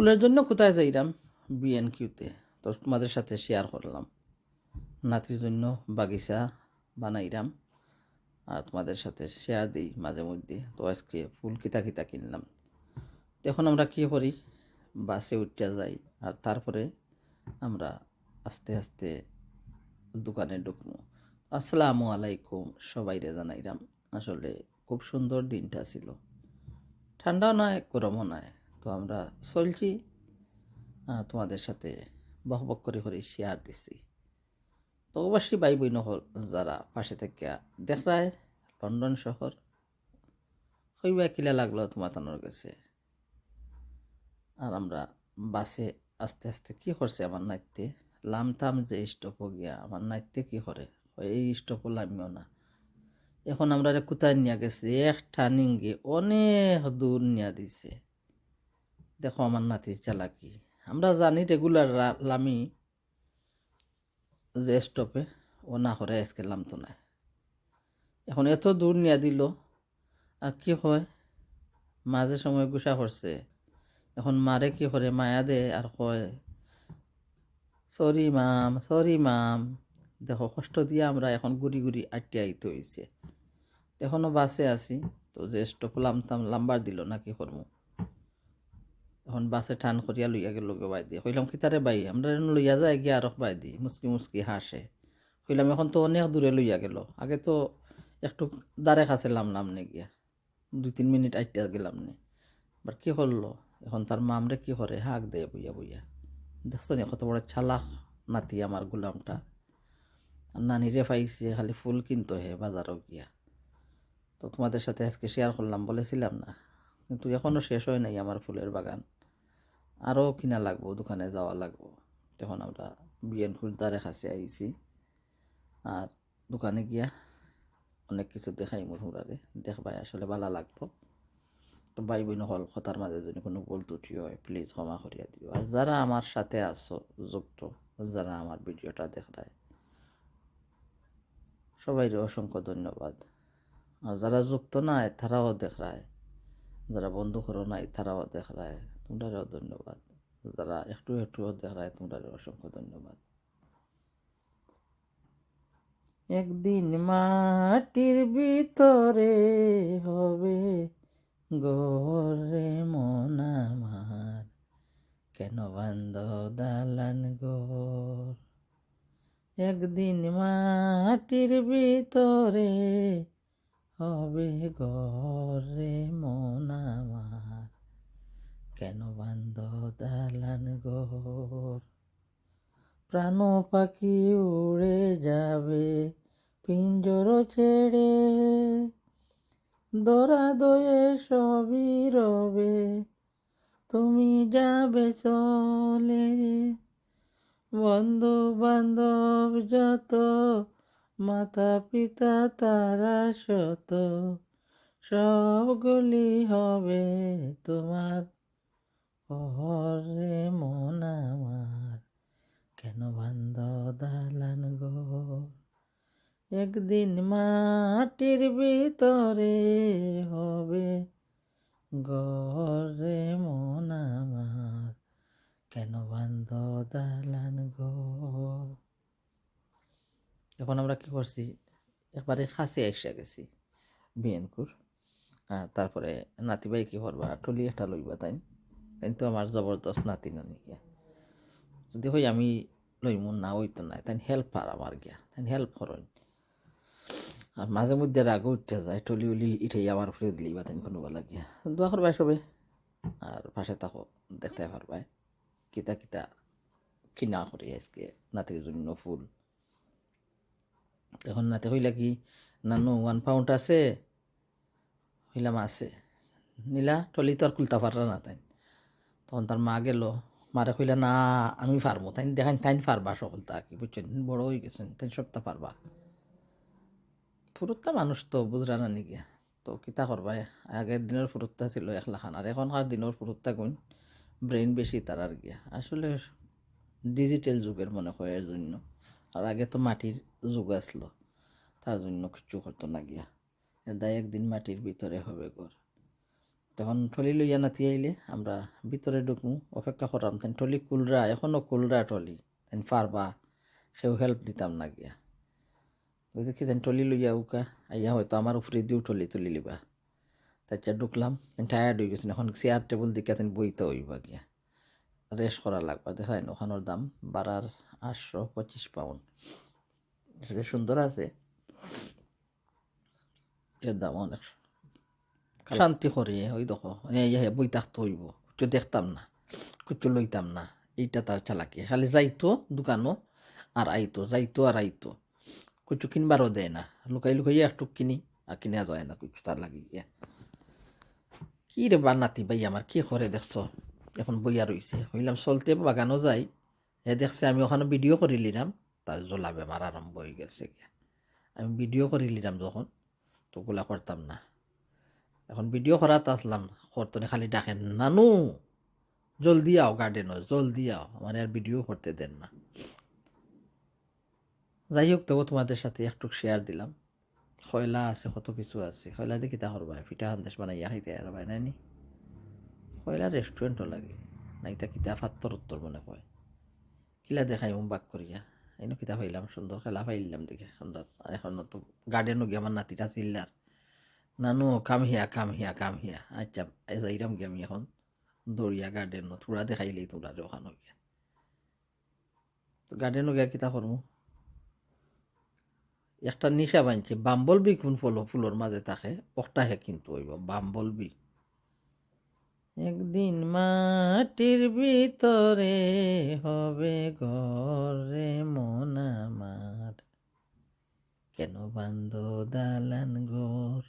ফুলের জন্য কোথায় যাইলাম বিএন কিউতে তো তোমাদের সাথে শেয়ার করলাম। নাতির জন্য বাগিচা বানাইলাম আর তোমাদের সাথে শেয়ার দিই মাঝে মধ্যে। তো আজকে ফুল কিতা কিতা কিনলাম। এখন আমরা কী করি? বাসে উঠতে যাই। আর তারপরে আমরা আস্তে আস্তে দোকানে ঢুকবো। আসসালামু আলাইকুম সবাইরে জানাইলাম আসলে খুব সুন্দর দিনটা ছিল। ঠান্ডাও নয় গরমও নয় তো আমরা চলছি তোমাদের সাথে বক বক করে করে শেয়ার দিছি। তো অবশ্যই ভাই বই হল, যারা পাশে থেকে দেখায়, লন্ডন শহর, হইবা কিলা লাগল তোমার তানোর কাছে। আর আমরা বাসে আস্তে আস্তে কি করছে আমার নাইতে? লামতাম যে স্টপ গিয়া, আমার নাইতে কি করে? এই স্টপও লামিও না। এখন আমরা কোথায় নিয়ে গেছে এক টার্নিং গিয়ে অনেক দূর নিয়ে দিছে। দেখো আমার নাতির চালাকি আমরা জানি রেগুলার লামি যে স্টপে ও না করে আজকে লামতো না। এখন এত দূর নিয়ে দিল, আর কি হয়? মাঝে সময় গুসা করছে। এখন মারে কি করে? মায়া দে, আর কয় সরি মাম সরি মাম দেখো, কষ্ট দিয়ে আমরা এখন গুড়ি গুড়ি আটকে আইতে হয়েছে এখনও বাসে আছি, তো যে স্টপ লামতাম, লাম্বার দিল না কি এখন বাসে টান করিয়া লইয়া গেল বাই দিয়ে কইলাম, কি তারে বাই আমরা লইয়া যায় গিয়া আর বাই দি মুসকি মুসকি হাসে। কইলাম, এখন তো অনেক দূরে লইয়া গেল, আগে তো একটু দাঁড়ে নাম নে গিয়া, দুই তিন মিনিট আইটা গেলাম নে। এবার কি করল? এখন তার মামরে কি করে? হাঁক দেয় বইয়া বইয়া, দেখছ নি কত বড় ছালাক নাতি আমার গুলামটা নানিরে পাইছে খালি ফুল কিনতো হে বাজারও গিয়া। তো তোমাদের সাথে আজকে শেয়ার করলাম, বলেছিলাম না, কিন্তু এখনও শেষ হয় নাই আমার ফুলের বাগান। আরও কিনা লাগবো, দোকানে যাওয়া লাগবো। তখন আমরা বিএন কুর্দারে কাছে আইছি। আর দোকানে গিয়া অনেক কিছু দেখাই মুহুরারে দেখবাই আসলে ভালো লাগবো। তো ভাই বোন হল, কথার মাঝে যদি কোনো ভুল ত্রুটি হয় প্লিজ ক্ষমা করিয়া দিও। আর যারা আমার সাথে আছো, যুক্ত, যারা আমার ভিডিওটা দেখায় সবাইকে অসংখ্য ধন্যবাদ। আর যারা যুক্ত নাই, তারাও দেখায় যারা বন্ধু করো নাই, তারাও দেখায় তোমরাও ধন্যবাদ। যারা একটু একটু দেখায় তোমরা অসংখ্য ধন্যবাদ। একদিন মাটির ভিতরে হবে গোরে মন আমার। কেন বান্ধ দালান গোর? একদিন মাটির ভিতরে হবে গরে মন আমার। কেন বান্ধ দালান গোর প্রাণ পাখি উড়ে যাবে, পিঞ্জর ছেড়ে। দরা দয়ে সবই রবে, তুমি যাবে চলে। বন্ধু বান্ধব যত, মাতা পিতা তারা শত সবগুলি হবে তোমার হরে মন আমার, কেন বান্ধ দালান গো? একদিন মাটির ভিতরে হবে গরে মন আমার, কেন বান্ধ দালান গো? এখন আমরা কি করছি? একবারে খাসি এসে গেছি বিএনকুর আর তারপরে নাতিবাই কি করবা টলি একটা লইবা তাই তাই তো আমার জবরদস্ত নাতি নানি গিয়া যদি হই আমি লইমু না ওই তো নাই তাই হেল্প আর আমার গিয়া তাই হেল্প করেন আর মাঝে মধ্যে রাগ উঠতে যায় টলি উলি ইঠাই আমার ফুরে দিলি বা তাই কোনো বেলা গিয়া দোয়া করবাই সবে আর পাশে থাকো দেখতে পারবাই কিতা কিতা কিনা করি আজকে নাতির জন্য ফুল তখন নাতে হইলা কি নানু ওয়ান পাউন্ড আছে হইলাম আছে নীলা টলি তো আর কুলতা পাররা না তাই তখন তার মা গেল। মারে কইলা, না, আমি পারব। তাই দেখান, তাই পারবা সকলতা কি বুঝছেন? বড় হয়ে গেছেন, তাই সবটা পারবা। ফুরুত্তা মানুষ তো, বুঝরা না নাকি তো কিতা করবা? আগের দিনের ফুরুত্তা ছিল একলা খান আর এখনকার দিনের ফুরুত্তা গুণ ব্রেন বেশি তার আর গিয়া আসলে ডিজিটাল যুগের মনে হয় এর জন্য। আর আগে তো মাটির যুগ আসলো, তার জন্য কিছু করতো না গিয়া। দায় একদিন মাটির ভিতরে হবে ঘর। তখন টলি লইয়া নাতি আইলে আমরা ভিতরে ঢুকমু, অপেক্ষা করাম, তেন টলি কুলরা এখনও কুলরা টলি তেন পারবা, সেও হেল্প দিতাম না গিয়া। দেখি তেন টলি লইয়া উকা, আইয়া হয়তো আমার উপরে দিও টলি তুলি লিবা। তারপর ঢুকলাম, তেন টায়ার্ড হয়ে গেছেন এখন চেয়ার টেবিল দিকে তেন বইতে হইবা গিয়া। রেস্ট করা লাগবা দেখায় ওখানোর দাম, বাড়ার আটশো পঁচিশ পাউন্ড সুন্দর আছে। এর দাম অনেক শান্তি করি ওই দেখো ইয়ে বই থাকতে হইব কিছু দেখতাম না কিছু লইতাম না এইটা তার চালাকি খালি যাইতো দোকানও আর আইতো যাইতো আর আইতো কিছু কিনবারও দেয় না লুকাই লুকাইয়া একটু কিনি আর কিনা যায় না কিছু তার লাগি গিয়া কি রে বা নাতি ভাই আমার কি করে দেখছ এখন বইয়া রইছে হইলাম চলতে বাগানও যাই এ দেখছে আমি ওখানে ভিডিও করে নিলাম তার জ্বলা বেমার আরম্ভ হয়ে গেছে গিয়া আমি ভিডিও করে নিলাম যখন তো ওগুলা করতাম না এখন ভিডিও করাতে আসলাম করতনে খালি ডাকেন, নানু, জলদি আও গার্ডেনও জলদি আও আমার আর ভিডিও করতে দেন না। যাই হোক তবু তোমাদের সাথে একটু শেয়ার দিলাম। খয়লা আছে, কত কিছু আছে। খয়লা দিয়ে কিতা করবা পিঠা সন্দেশ বানাইয়া খাইতে আর ভাই নাইনি খয়লা রেস্টুরেন্টও লাগে। নাইতা কিতা ফাত্তর উত্তর মনে কয়। কিলা দেখাই বাক করিয়া এনে কিতা পাইলাম সুন্দর খেলা পাইলাম দেখে। এখন তো গার্ডেনও গিয়ে আমার নাতিটা চিল্লার নানু কাম হিয়া কাম হিয়া কাম হিয়া আচ্ছা যাইরাম গিয়ে আমি এখন দৌড়িয়া গার্ডেনও তোরা দেখাইলেই তোরা ওখানে গিয়া তো গার্ডেনও গিয়া কিতা করমু একটা নিশা বানছে বাম্বল বি কোন ফুল ফুলোর মাঝে থাকে ওটাহে কিন্তু হইব বাম্বল বি একদিন মাটির ভিতরে হবে ঘরে মন আমার কেন বান্ধ দালান ঘর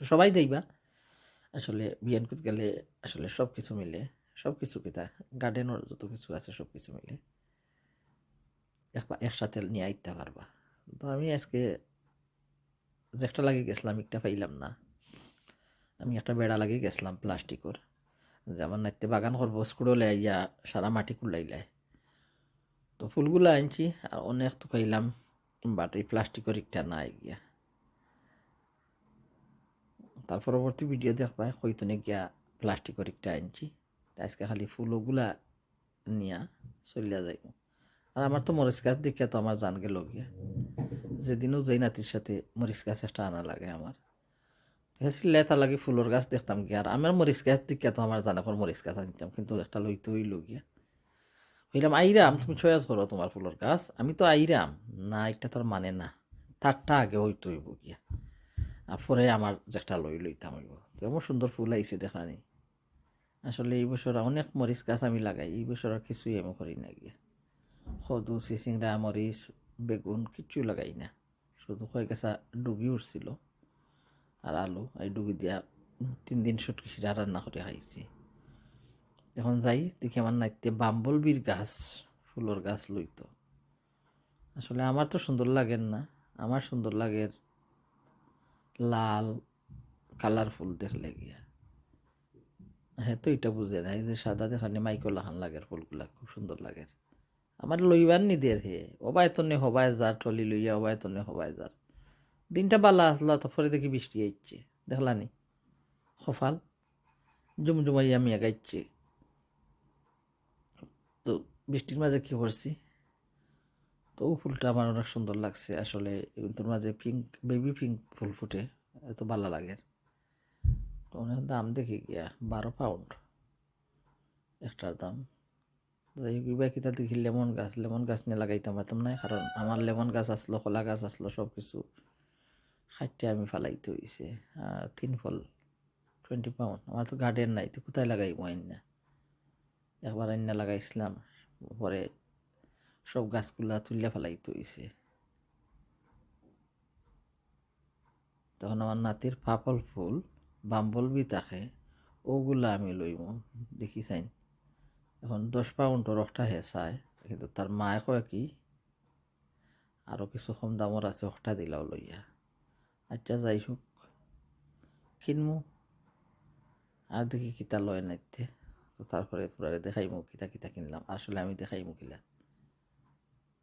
তো সবাই দেখবা। আসলে বিয়ানকুত গেলে আসলে সব কিছু মিলে সব কিছু কিতা গার্ডেনের যত কিছু আছে সব কিছু মিলে একসাথে নিয়ে আইতে পারবা। তো আমি আজকে একটা লাগে গেছিলাম, একটা পাইলাম না। আমি একটা বেড়া লাগে গেছিলাম প্লাস্টিকর। যে আমার নাইতে বাগান করব স্কুড়ো লাইয়া সারা মাটি কুলাইলাই তো ফুলগুলো আনছি আর অনেক তো খাইলাম বাট এই প্লাস্টিকর একটা নাই গিয়া। তার পরবর্তী ভিডিও দেখবা হইতনে গিয়া প্লাস্টিকর একটা আনছি। তা আজকে খালি ফুলগুলা নিয়া চলিয়া যাইব। আর আমার তো মরিচ গাছ দেখে তো আমার জান গেল গিয়া যেদিনও যাই নাতির সাথে মরিচ গাছ একটা আনা লাগে আমার। হেসিলে তা লাগে ফুলের গাছ দেখতাম গিয়া। আর আমার মরিচ গাছ দেখে তো আমার জানা করে মরিচ গাছ আনতাম, কিন্তু একটা লইতে হইল গিয়া হইলাম আইরাম, তুমি চয়েস করো তোমার ফুলের গাছ। আমি তো আইরাম, না, এটা তোর মানে না। তারটা আগে হইতে হইব গিয়া। পরে আমার একটা লই লইতাম হইব তো এমন সুন্দর ফুল আইছে দেখানি। আসলে এই বছর অনেক মরিচ গাছ আমি লাগাই, এই বছর আর কিছুই এমন করি না গিয়া। সদু চিচিংরা মরিচ, বেগুন কিচ্ছু লাগাই না। শুধু কয়েক গাছা ডুবি উঠছিল। আর আলু, এই ডুবি দিয়া তিন দিন সুটকি সিরা রান্না করে খাইছি। এখন যাই, দেখি আমার নাইতে বাম্বলবির গাছ, ফুলের গাছ লইতো। আসলে আমার তো সুন্দর লাগেন না। আমার সুন্দর লাগে লাল কালারফুল দেখলে গিয়া। হ্যাঁ তো এটা বুঝে না। এই যে সাদা দেখানি মাইকো লাহান লাগের ফুলগুলা, খুব সুন্দর লাগে। আমার লইবার নি দের হে। অবাই তনে হবাই যার, টলি লইয়া অবাই তনে হবাই যার। দিনটা বালা আসলা, তারপরে দেখি বৃষ্টি আইচ্ছে। দেখলানি সফাল জুমজুমাইয়া মিয়া গাইছে তো বৃষ্টির মাঝে কি করছি? তো ফুলটা আমার অনেক সুন্দর লাগছে। আসলে তোর মাঝে পিঙ্ক বেবি পিঙ্ক ফুল ফুটে, এত ভালো লাগে। তো অনেক দাম দেখি গিয়া বারো পাউন্ড একটার দাম। কিতা দেখি লেমন গাছ লেমন গাছ নিয়ে লাগাইতাম পারতাম না কারণ আমার লেমন গাছ আসলো, কলা গাছ আসলো সব কিছু খাইতে আমি ফালাইতে আর তিন ফল টোয়েন্টি পাউন্ড আমার তো গার্ডেন নাই, তো কোথায় লাগাই আইন না? একবার আইনা লাগাইছিলাম, পরে সব গাছগুলা তুললে ফেলাইতে হইছে। তখন আমার নাতির পাপল ফুল বাম্বল বি থাকে, ওগুলা আমি লইব দেখি চাইন এখন দশ পাউন্ডর একটা হে চায়, কিন্তু তার মায়ে কয় কি আরও কিছু কম দামর আছে একটা দিলাও লইয়া। আচ্ছা যাই হোক কিনমু। আর দেখি কিতা লয় নাইতে। তো তারপরে তোরা দেখাইমু, কিতা কিতা কিনলাম। আসলে আমি দেখাইমু কিলা।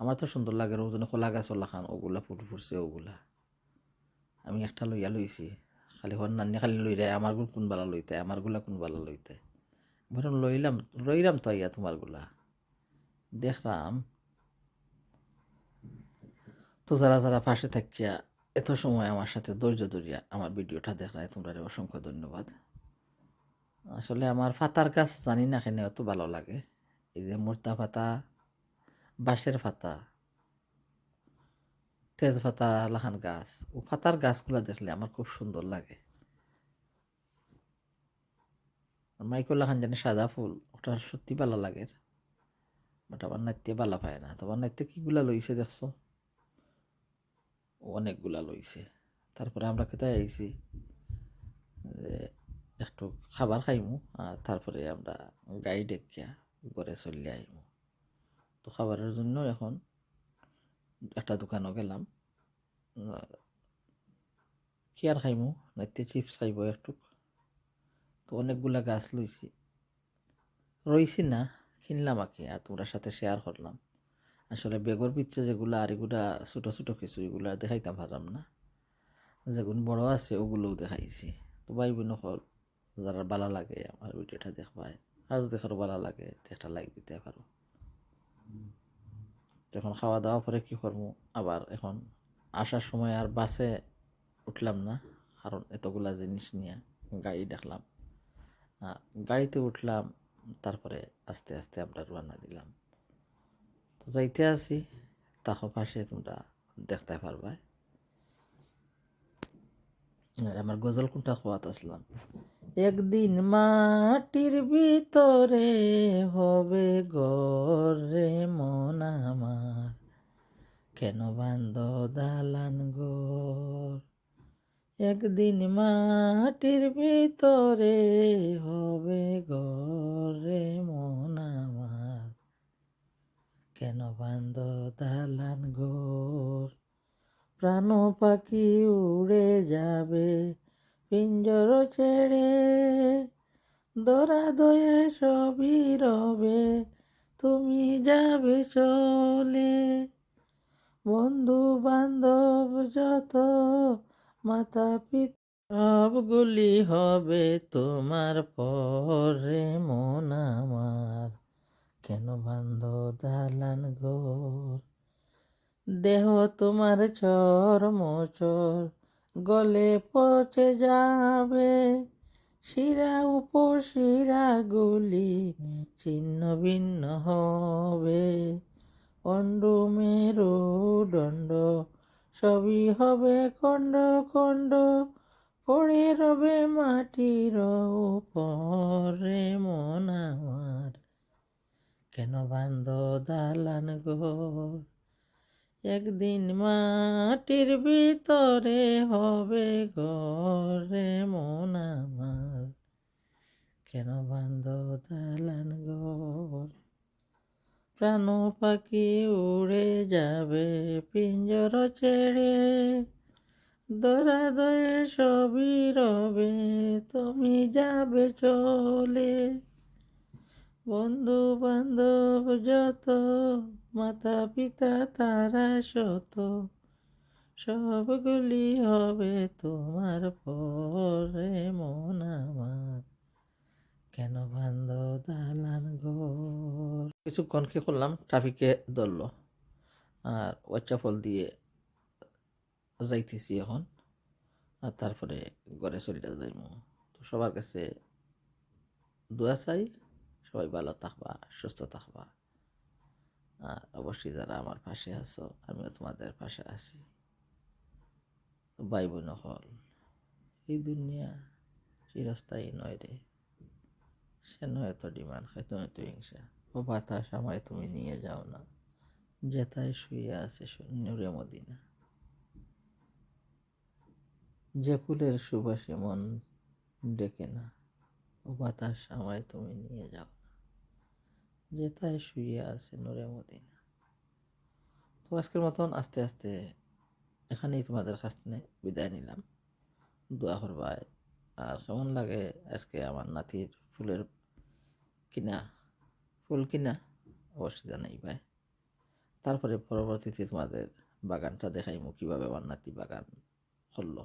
আমার তো সুন্দর লাগে ওজনে কলা গাছ ওলা খান, ওগুলা ফুল ফুটছে, ওগুলা। আমি একটা লইয়া লইছি, খালি হন নানি খালি লই রে আমারগুলো কোন বালা লইতে আমারগুলা কোন বালা লইতে বরং লইলাম লইলাম তো ইয়া তোমারগুলা দেখলাম, তো যারা যারা পাশে থাকিয়া এত সময় আমার সাথে ধৈর্য ধরিয়া আমার ভিডিওটা দেখলাই তোমরা অসংখ্য ধন্যবাদ। আসলে আমার ফাতার গাছ জানি না কেন অত ভালো লাগে। এই যে মোর্তা পাতা বাঁশের পাতা তেজপাতা লাহান গাছ, ও পাতার গাছগুলো দেখলে আমার খুব সুন্দর লাগে। মাইকো লাহান জানি সাদা ফুল, ওটা সত্যি ভালো লাগে। বাট আমার নাইতে ভালো পায় না। তোমার নাইতে কিগুলা লইছে দেখছ? অনেকগুলা লইছে। তারপরে আমরা কোথায় আইছি? যে একটু খাবার খাইমু, আর তারপরে আমরা গাড়ি ডেকিয়া ঘরে চলে আইমু। তো খাবারের জন্য এখন একটা দোকানও গেলাম। কি আর খাইমু? নাইতে চিপস খাইব একটু তো অনেকগুলা গাছ লইছি। রইছি না, কিনলাম আকি আর তোমরা সাথে শেয়ার করলাম। আসলে বেগর পিচ্ছে যেগুলো, আর এগুলা ছোটো ছোটো কিছু, এগুলা দেখাইতাম পারলাম না। যেগুলো বড় আছে, ওগুলোও দেখাইছি। তো ভাই বোন হল যারা ভালো লাগে, আমার ভিডিওটা দেখবায়। আর যদি কারও ভালো লাগে, একটা লাইক দিতে পারো। তো এখন খাওয়া দাওয়া পরে কী করব? আবার এখন আসার সময় আর বাসে উঠলাম না, কারণ এতগুলা জিনিস নিয়ে গাড়ি দেখলাম। গাড়িতে উঠলাম, তারপরে আস্তে আস্তে আমরা রওনা দিলাম। তো যাইতে আছি তাকো পাশে তোমরা দেখতে পারবা। আমার গজল কোনটা খোয়াত আসলাম? একদিন মাটির ভিতরে হবে গরে মন আমার। কেন বান্ধ দালান গোর একদিন মাটির ভিতরে হবে গরে মন আমার। কেন বান্ধ দালান গোর প্রাণ পাখি উড়ে যাবে পিঞ্জর ছেড়ে দরা দয়ে সবই রবে, তুমি যাবে চলে। বন্ধু বান্ধব যত, মাতা পিতা, সবগুলি হবে তোমার পরে মন আমার। কেন বান্ধ দালান ঘর? দেহ তোমার চর মোচর গলে পচে যাবে। শিরা উপর শিরা গুলি ছিন্ন ভিন্ন হবে। অণ্ড মেরু, দণ্ড সবই হবে খণ্ড খণ্ড। পড়ে রবে মাটির উপরে মন আমার। কেন বান্ধ দালান ঘর? একদিন মাটির ভিতরে হবে ঘরে মন আমার। কেন বান্ধ দালান ঘর? প্রাণ পাখি উড়ে যাবে পিঞ্জর ছেড়ে। দয়ে সবই রবে, তুমি যাবে চলে। বন্ধু বান্ধব যত মাতা পিতা তারা শত সবগুলি হবে তোমার পরে মন আমার। কেন বান্ধ দালান ঘর? কিছুক্ষণ কি করলাম, ট্রাফিকে ধরলো। আর ওয়াচ্চাফল দিয়ে যাইতেছি এখন। আর তারপরে ঘরে চলে যাইম। তো সবার কাছে দোয়া চাই, সবাই ভালো থাকবা, সুস্থ থাকবা। আর অবশ্যই যারা আমার পাশে আছো, আমিও তোমাদের পাশে আছি। তো ভাই বোন হল এই দুনিয়া চিরস্থায়ী নয় রে। কেন এত ডিমান্ড কেন এত হিংসা। ও বাতাস আমায় তুমি নিয়ে যাও না। যেথায় শুয়ে আছে নূরে মদিনা। যে ফুলের সুবাসে মন ডেকে না, ও বাতাস আমায় তুমি নিয়ে যাও। যেথায় শুয়ে আছে নূরে মদিনা। তো আজকের মতন আস্তে আস্তে এখানেই তোমাদের কাছ থেকে বিদায় নিলাম। দোয়া করবাই আর কেমন লাগে আজকে আমার নাতির ফুলের কিনা? ফুল কিনা? অবশ্যই জানাই ভাই। তারপরে পরবর্তীতে তোমাদের বাগানটা দেখাইমু, কীভাবে আমার নাতি বাগান করল।